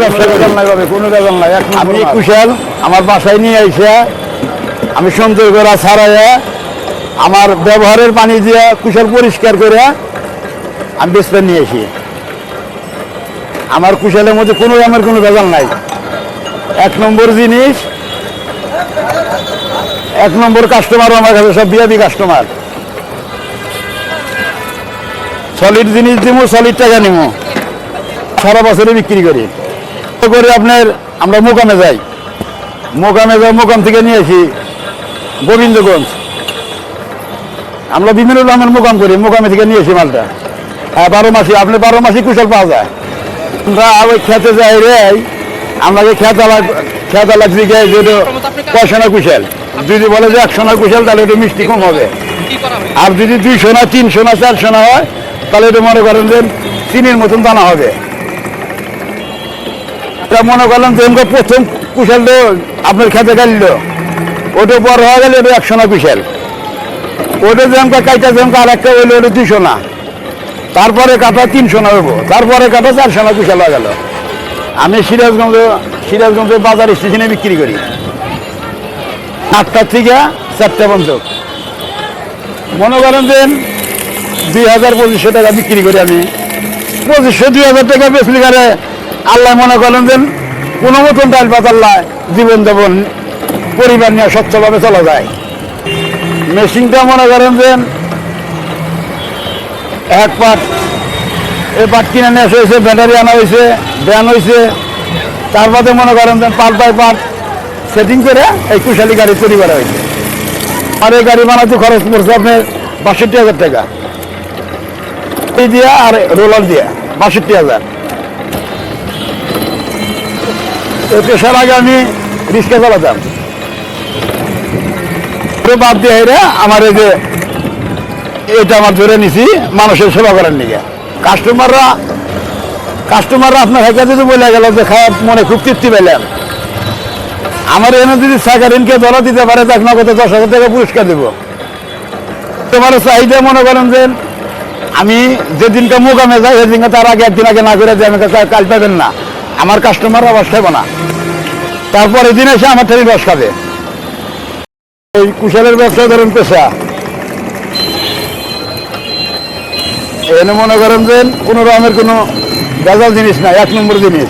ব্যবসা করি নাই ভাবে কোনো বেজাল নাই। এক আমি। কুশাল আমার বাসায় নিয়ে আইসা আমি সুন্দর করে ছাড়াইয়া আমার ব্যবহারের পানি দিয়ে কুশাল পরিষ্কার করে আমি বেসপেন নিয়ে আসি আমার কুশালের মধ্যে কোনো আমার কোনো ভেজাল নাই। এক নম্বর জিনিস এক নম্বর কাস্টমারও আমার কাছে সব বিয়াদি কাস্টমার সলিড জিনিস দিব সলিড টাকা নিব সারা বছরে বিক্রি করি। করে আপনার, আমরা মোকামে যাই। মোকামে যাই, মোকাম থেকে নিয়ে আসি গোবিন্দগঞ্জ। আমরা বিভিন্ন রকমের মোকাম করি, মোকামে থেকে নিয়ে আসি মালটা। হ্যাঁ বারো মাসি, আপনি বারো মাসি কুশল পাওয়া যায়। আমরা ওই খেতে যাই রে খেতালা খেতালা দিকে যদি বলে যে তাহলে একটু মিষ্টি কম হবে। আর যদি দুইশো না তিনশো না চারশো না হয়, তাহলে এটা মনে করেন যে চিনির মতন দানা হবে। তা মনে করলাম যে আমাকে প্রথম কুশালটা আপনার খেতে গেল ওটা বড় হয়ে গেলে ওটা একশো না কুশাল। ওটা যে কাইটা যে আর একটা হইল, ওটা দুইশো না তারপরে কাটা তিনশো না হইব। তারপরে কাটা চারশো না কুশাল হয়ে গেল। আমি সিরাজগঞ্জ সিরাজগঞ্জ বাজার স্টেশনে বিক্রি করি। আটটার থেকে চারটা পর্যন্ত। মনে করেন যে দুই হাজার পঁচিশশো টাকা বিক্রি করি আমি। পঁচিশশো, দুই হাজার টাকা বেচলি করে আল্লাহ মনে করেন যে কোনো মতন ডাল পাতাল্লাহ জীবন যাপন পরিবার নিয়ে স্বচ্ছভাবে চলা যায়। মেশিনটা মনে করেন যে এক পাট, এ পাট কিনে নিয়ে আসা হয়েছে, ব্যাটারি আনা হয়েছে, ব্যান হয়েছে। তারপরে মনে করেন যে পাট বাই পাট সেটিং করে এই কুশালি গাড়ি তৈরি করা হয়েছে। আর এই গাড়ি বানাতে খরচ পড়ছে আপনার বাষট্টি হাজার টাকা। এই দিয়া আর রোলার দিয়া, বাষট্টি হাজার। পেশার আগে আমি রিক্সা চালাতাম বাদ দিয়ে হেরে আমার এই যে এটা আমার ধরে নিছি, মানুষের সেবা করার নিকে। কাস্টমাররা কাস্টমাররা আপনার হেঁকে যদি বলে গেল যে খারাপ মনে খুব তৃপ্তি পেলেন আমার এনে যদি সাকারিনকে ধরা দিতে পারে, তাকে নগদ দশ হাজার টাকা পুরস্কার দেবো। তোমার চাহিদা মনে করেন যে, আমি যেদিনকে মোকামে যাই, সেদিনকে তার আগে একদিন আগে না করে যে, আমি কাল পাবেন না। আমার কাস্টমার রস খাবে না। তারপর এদিন এসে আমার থেকে রস খাবে। এই কুশলের ব্যবসা ধরেন পেশা। এনে মনে করেন যে কোনো রকমের কোনো গাজাল জিনিস না এক নম্বর জিনিস।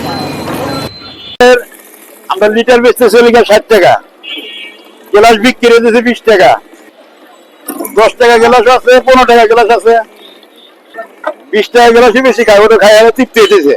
আমরা লিটার বেচতে চলি ষাট টাকা। গ্লাস বিক্রি হতেছে বিশ টাকা। দশ টাকা গ্লাস আছে, পনেরো টাকা গ্লাস আছে। বিশ টাকা গ্লাসই বেশি খায় ওটা আর তৃপ্তি হইতেছে।